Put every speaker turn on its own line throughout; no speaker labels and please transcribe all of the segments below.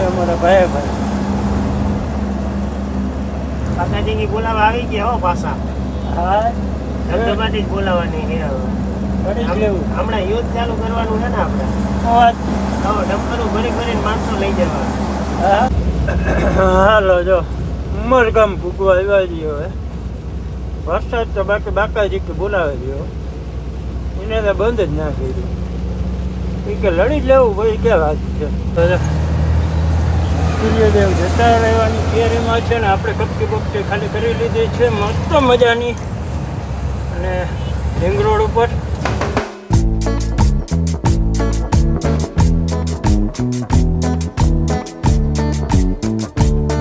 છે અમારા ભાઈ ભાઈ.
કાકાજી બોલાવા આવી ગયા હો પાછા.
હા.
ધબધબાટી જ બોલાવાની છે હમણાં યુદ્ધ ચાલુ કરવાનું છે ને આપણે. હવે ડમ્પરો ભરી ભરીને માણસો લઈ જવા.
હા. હાલો જો. ઉમરગામ ભૂગવા આવ્યા છીએ હવે. વરસાદ તો બાકી બાકાજી કે બોલાવે ગયો એને તો બંધ જ ના કર્યું એ કે લડી જ લેવું ભાઈ કે વાત છે? સૂર્યદેવ જતા રહેવાની તૈયારીમાં છે ને આપણે કપકી બપકી ખાલી કરી લીધી છે. મસ્ત મજાની. અને રિંગ રોડ ઉપર.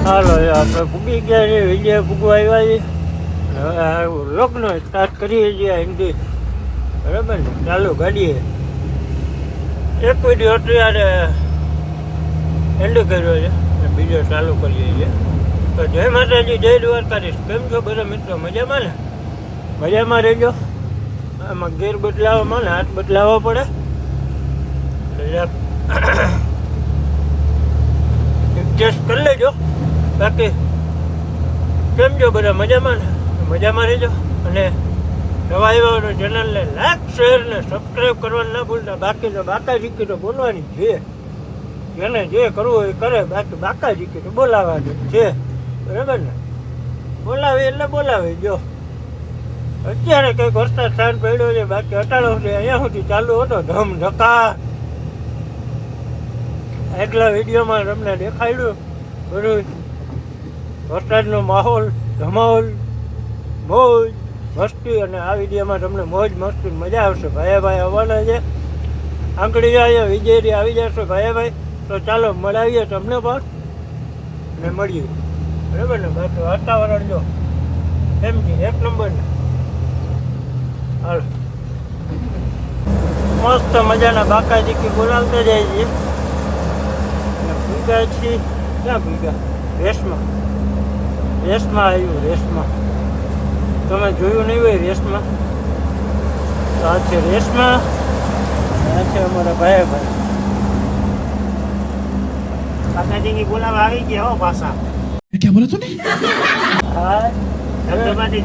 હાલો આપણે ભૂગી ગયા છે વિજય ભૂગવા આવ્યા છે હવે લગ્ન સ્ટાર્ટ કરીએ છીએ હિન્દી બરાબર ને? ચાલુ, ગાડીએ. એક વીડિયો અત્યારે એન્ડ કર્યો છે. બીજો ચાલુ કરીએ છીએ. તો જય માતાજી, જય દ્વારકાધીશ. કેમ છો બધા મિત્રો? મજામાં ને? મજામાં રહેજો. આમાં ગેર બદલાવવામાં ને હાથ બદલાવો પડે. એડજસ્ટ કરી લેજો. બાકી, કેમ છો બધા? મજામાં ને? મજામાં રહેજો. અને નવા આવ્યા ચેનલને લાઈક શેર ને સબસ્ક્રાઈબ કરવાનું ના ભૂલતા. બાકી તો બાકા જીકી તો બોલવાની છે જેને જે કરવું એ કરે, બાકી બાકા જીકી તો દે. છે. બરાબર ને? બોલાવે એટલે બોલાવે, જો. અત્યારે કંઈક વરસાદ સ્થાન પડ્યો છે, બાકી અટાણો છે, અહીંયા સુધી ચાલુ હતો, ધમ ધકા એટલા વિડીયોમાં તમને દેખાડ્યું. બધું વરસાદનો માહોલ, ધમાલ, મોજ, મસ્તી, અને આ વિડીયોમાં તમને મોજ, મસ્તી, મજા આવશે. ભાઈ ભાઈ આવવાના છે. આંકડી જાય વિજય આવી જશે. ભાઈ ભાઈ તો ચાલો, મળાવીએ તમને પણ ને મળીએ. બરાબર ને? બાકી વાતાવરણ જો. એમ કે, એક નંબર ને હાલો. મસ્ત મજાના બાકાજી કે બોલાવતા જાય છે. ભૂગા છીએ. ક્યાં ભૂગા. રેસમાં. રેસમાં આવ્યું, રેસમાં. તમે જોયું નહીં હોય રેસમાં? આ છે રેસમાં. આ છે અમારા ભાઈ ભાઈ
માતાજીની બોલાવા આવી તું હા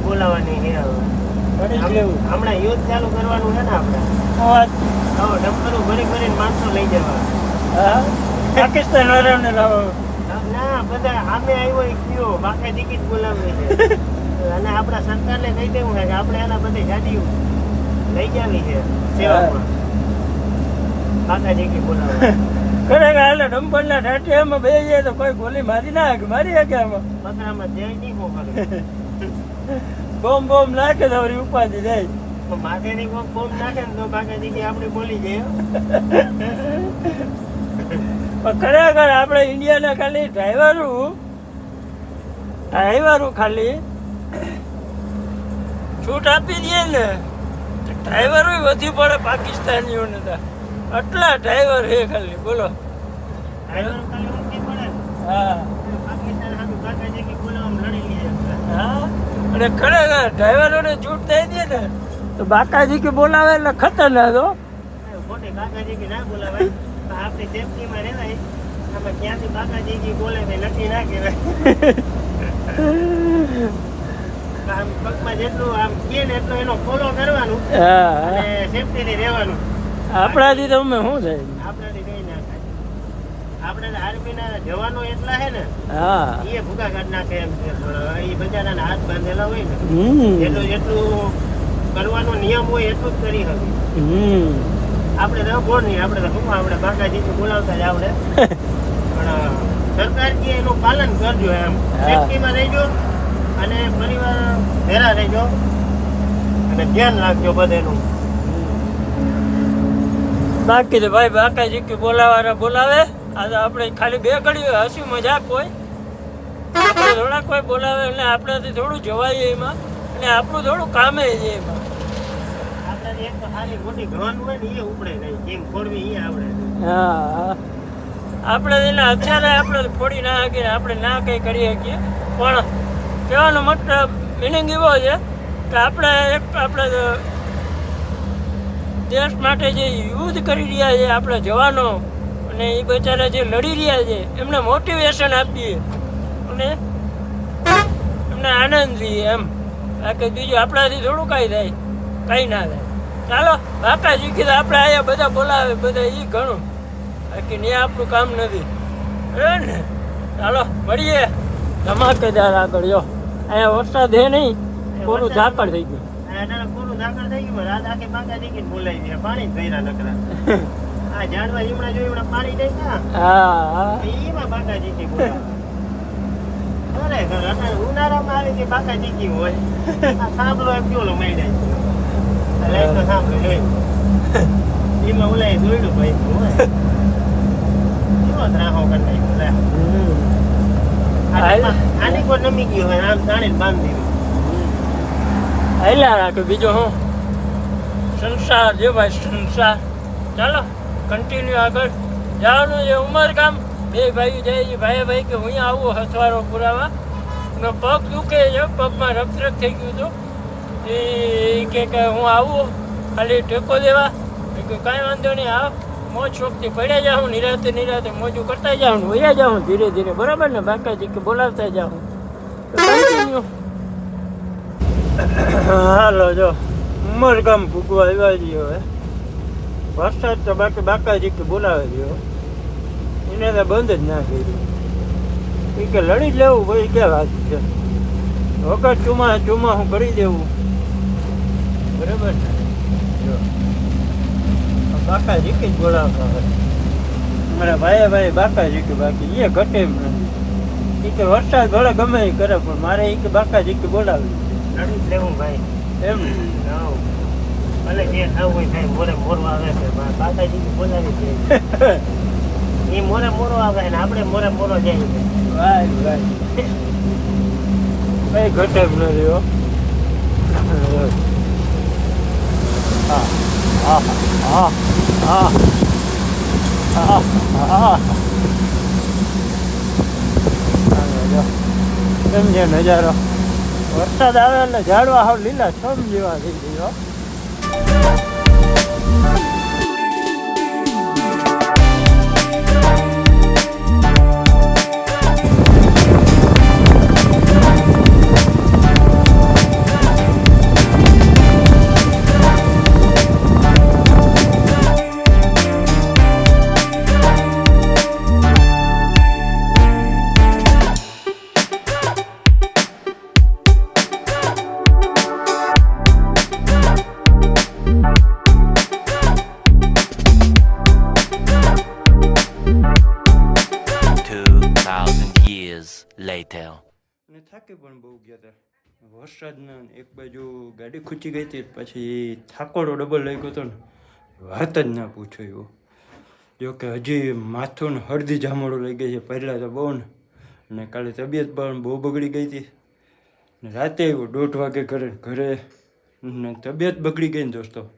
બોલાવાની ના બધા આમે આવ્યો કયો બાકી ટિકિટ બોલાવી અને આપણા સરકારને કહી દેવું કે આપણે આના બધે ગાડી લઈ જવાની છે સેવામાં બાકા બોલાવવા
ખરેખર હાલે ડમ્પરના ઠાઠિયામાં બે જાય તો કોઈ ગોલી મારી ના મારી શકે આમાં
બકરામાં જય નહીં મોકલે
બોમ બોમ નાખે તો વળી ઉપાધિ જાય.
માથે માથેની કોક બોમ નાખે ને તો બાકા ટિકિટ આપણે બોલી જાય.
ખરેખર આપણે ઇન્ડિયાના ખાલી ડ્રાઈવરું ડ્રાઈવરું ખાલી છૂટ આપી દઈએ ને ડ્રાઈવરો વધી પડે પાકિસ્તાનીઓને તો. આટલા ડ્રાઈવર છે ખાલી બોલો. હા. અને ખરેખર ડ્રાઈવરોને છૂટ થઈ દે ને તો બાકાજી કે બોલાવે એટલે ખતરનાક હો.
ખોટી બાકાજી કે ના બોલાવે તો આપણી સેફટીમાં રહેવાય. આમાં ક્યાંથી બાકાજી કે બોલે તે નક્કી ના કહેવાય. આમ પગમાં જેટલું આમ કે ને એટલું એનો ફોલો કરવાનું
હા
અને સેફટીથી રહેવાનું.
આપણાથી તો અમે શું થાય?
આપણાથી કઈ ના થાય. આપણે આર્મીના જવાનો એટલા છે ને
હા.
એ ભૂકા કાઢ નાખે એમ છે. એ બચારાના હાથ બાંધેલા હોય ને જેટલું જેટલું કરવાનો નિયમ હોય એટલું જ કરી
હમ.
આપણે તો કોણ નહીં આપણે તો શું આપણે બાકાજી બોલાવતા જ પણ એનું પાલન કરજો એમ. સેફટીમાં રહેજો અને પરિવાર ભેરા રહેજો. અને ધ્યાન રાખજો બધેનું.
બાકી તો ભાઈ બાકા જીકી બોલાવાના બોલાવે. આ તો આપણે ખાલી બે ઘડી હસી મજાક હોય. આપણે થોડા કોઈ બોલાવે એટલે આપણાથી થોડું જવાય એમાં. અને આપણું થોડું કામે છે એમાં.
આપણે એક તો ખાલી મોટી ઘન હોય ને એ ઉપડે નહીં. જેમ ખોડવી એ આવડે
હા આપણે એટલે અત્યારે આપણે ફોડી ના શકીએ આપણે ના કંઈ કરી શકીએ. પણ કહેવાનો મતલબ મિનિંગ એવો છે કે આપણે એક આપણે દેશ માટે જે યુદ્ધ કરી રહ્યા છે આપણા જવાનો અને એ બચારા જે લડી રહ્યા છે એમને મોટિવેશન આપીએ. અને એમને આનંદ લઈએ એમ. બાકી બીજું આપણાથી થોડું કાંઈ થાય કાંઈ ના થાય. ચાલો બાપાજી કીધું આપણે અહીંયા બધા બોલાવે બધા એ ઘણું. બાકી ને આપણું કામ નથી. ને? ચાલો મળીએ. ધમાકેદાર આગળ જો. અહીંયા વરસાદ હે નહીં પૂરું ઝાકળ થઈ ગયું.
આ અટાણે થઈ ગયું રાત આખી બાકા દીકરી બોલાવી દે પાણી ભર્યા નકરા. આ ઝાડવા લીમડા જોઈ હમણાં પાણી દઈ
હા હા.
એમાં બાકા દીકરી બોલાવે ખરેખર અટાણે ઉનાળામાં આવી કે બાકા દીકરી હોય. આ સાંભળો એમ કેવો મળી જાય તો સાંભળો જોઈ. એમાં ઓલા દોડ્યું ભાઈ કેવો ત્રાહો કરી નાખ્યો આની કોઈ નમી ગયું હોય આમ જાણીને બાંધી
હાલ્યા રાખે બીજો હું સંસાર જે ભાઈ, સંસાર. ચાલો કન્ટિન્યુ આગળ. જવાનું છે ઉમરગામ બે ભાઈ જાય ભાઈ ભાઈ કે હું આવું, હથવારો પુરાવા. પગ દુખે છે, પગમાં રક્ત થઈ ગયું હતું. એ કે હું આવું, ખાલી ટેકો દેવા. કે કાંઈ વાંધો નહીં, આવ. મોજ શોખથી પડ્યા જાઉં, નિરાતે નિરાતે મોજું કરતા જાઉં વયા જાઉં ધીરે ધીરે. બરાબર ને? બાકાજી કે બોલાવતા જાઉં. હાલો, જો. ઉમરગામ ભૂગવા આવ્યા છીએ હવે. વરસાદ તો બાકી બાકાજી કે બોલાવે રહ્યો એને તો બંધ જ ના કર્યું. એ કે લડી જ લેવું ભાઈ કે વાત છે. વખત ચુમા ચુમા હું કરી દેવું. બરાબર ને? જો. આ બાકાજી જ બોલાવતા હોય? મારા ભાઈએ ભાઈ બાકા કે બાકી? એ ઘટે એમ નથી. એ કે વરસાદ ભલે ગમે એ કરે, પણ મારે એ કે બાકા કે બોલાવી.
લડી જ લેવું ભાઈ
એમ
હાઉ. ભલે જે થવું હોય થાય મોરે મોરો આવે છે બા- બાકાજી બોલાવી છે એ મોરે મોરો આવે ને આપણે મોરે મોરો જાય છે
વાહ વાહ કઈ ઘટે એમ નથી હો હા હા હા હા હા હા કેમ છે નજારો વરસાદ આવે એટલે ઝાડવા હાવ લીલા છમ જેવા થઈ ગયો
later.
અને થાકી પણ બહુ ગયા હતા વરસાદના એક બાજુ ગાડી ખૂચી ગઈ હતી, પછી થાકોડો ડબલ લઈ ગયો હતો ને, વાત જ ના પૂછો એવો. જો કે હજી માથું ને હળદી જામડો લઈ ગઈ છે, પહેલાં તો બહુ ને અને કાલે તબિયત પણ બહુ બગડી ગઈ હતી. ને રાતે આવ્યો દોઢ વાગે ઘરે ઘરે તબિયત બગડી ગઈ ને દોસ્તો.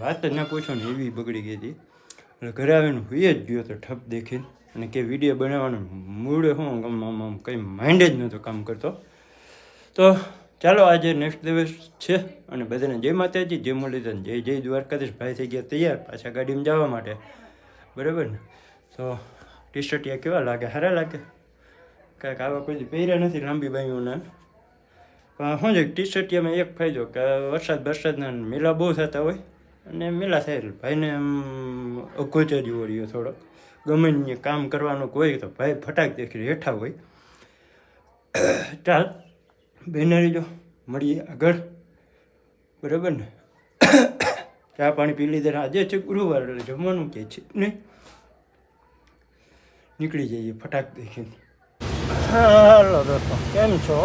વાત જ ના પૂછો ને, એવી બગડી ગઈ હતી. એટલે ઘરે આવીને હુઈ જ ગયો તો ઠપ દેખીને. અને કે વીડિયો બનાવવાનું મૂળ હું, આમ આમ કંઈ માઇન્ડ જ નહોતો કામ કરતો. તો ચાલો, આજે નેક્સ્ટ દિવસ છે અને બધાને જય માતાજી, જય મુરલીધન જય જય દ્વારકાધીશ. ભાઈ થઈ ગયા તૈયાર, પાછા ગાડીમાં જવા માટે. બરાબર ને? તો ટી શર્ટિયા કેવા લાગે? સારા લાગે? કાંઈક આવા કોઈ પહેર્યા નથી લાંબી બાઈઓના? શું છે ટી શર્ટિયામાં એક ફાયદો કે વરસાદ વરસાદના મેલા બહુ થતા હોય અને મેલા થાય ભાઈને આમ અગોચર્યો રહ્યો થોડો. ગમે કામ કરવાનું હોય તો ભાઈ ફટાક દેખી હેઠા હોય. ચાલ બેનરી જો મળીએ આગળ. બરાબર ને? ચા પાણી પી લીધા આજે છે ગુરુવાર જમવાનું કે છે નહીં. નીકળી જઈએ ફટાક દેખીને. હાલો દોસ્તો, કેમ છો?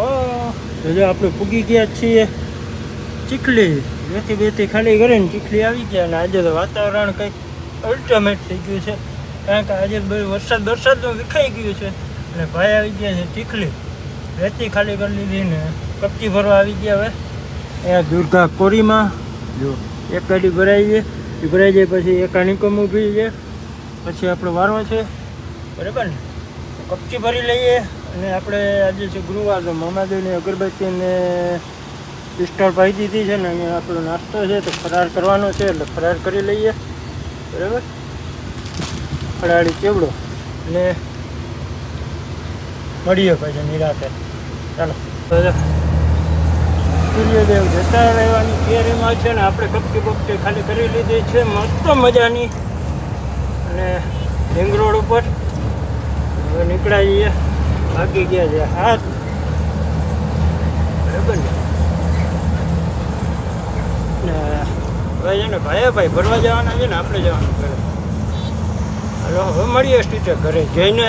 જો આપણે પૂગી ગયા છીએ. ચીખલી બેથી બેથી ખાલી કરીને ચીખલી આવી ગયા અને આજે તો વાતાવરણ કંઈક અલ્ટિમેટ થઈ ગયું છે. કારણ કે આજે વરસાદ વરસાદનું વિખાઈ ગયું છે. અને ભાઈ આવી ગયા છે ચીખલી. રેતી ખાલી કરી લીધી ને કપચી ભરવા આવી ગયા હવે. અહીંયા દુર્ગા કોરીમાં, જો એક ગાડી ભરાઈ એ ભરાઈ જાય પછી એક આણીકમ ઊભી છે. પછી આપણો વારો છે. બરાબર ને? કપચી ભરી લઈએ. અને આપણે આજે છે ગુરુવાર, તો મામાદેવની અગરબત્તીને પિસ્ટોલ પાઈ દીધી છે ને અહીંયા આપણો નાસ્તો છે તો ફરાર કરવાનો છે, એટલે ફરાર કરી લઈએ. બરાબર? ફરાળી ચેવડો અને મળીએ પછી નિરાતે. ચાલો. સૂર્યદેવ જતા રહેવાની તૈયારીમાં છે ને, આપણે કપકી બપકી ખાલી કરી લીધી છે, મસ્ત મજાની. અને રિંગ રોડ ઉપર. હવે નીકળ્યા જઈએ ભાગી ગયા છે. હાથ બરાબર ને? હવે છે ને ભાઈ ભાઈ ભરવા જવાના છે ને આપણે જવાનું ઘરે. હાલો, હવે મળીએ સ્ટીચર ઘરે. જઈને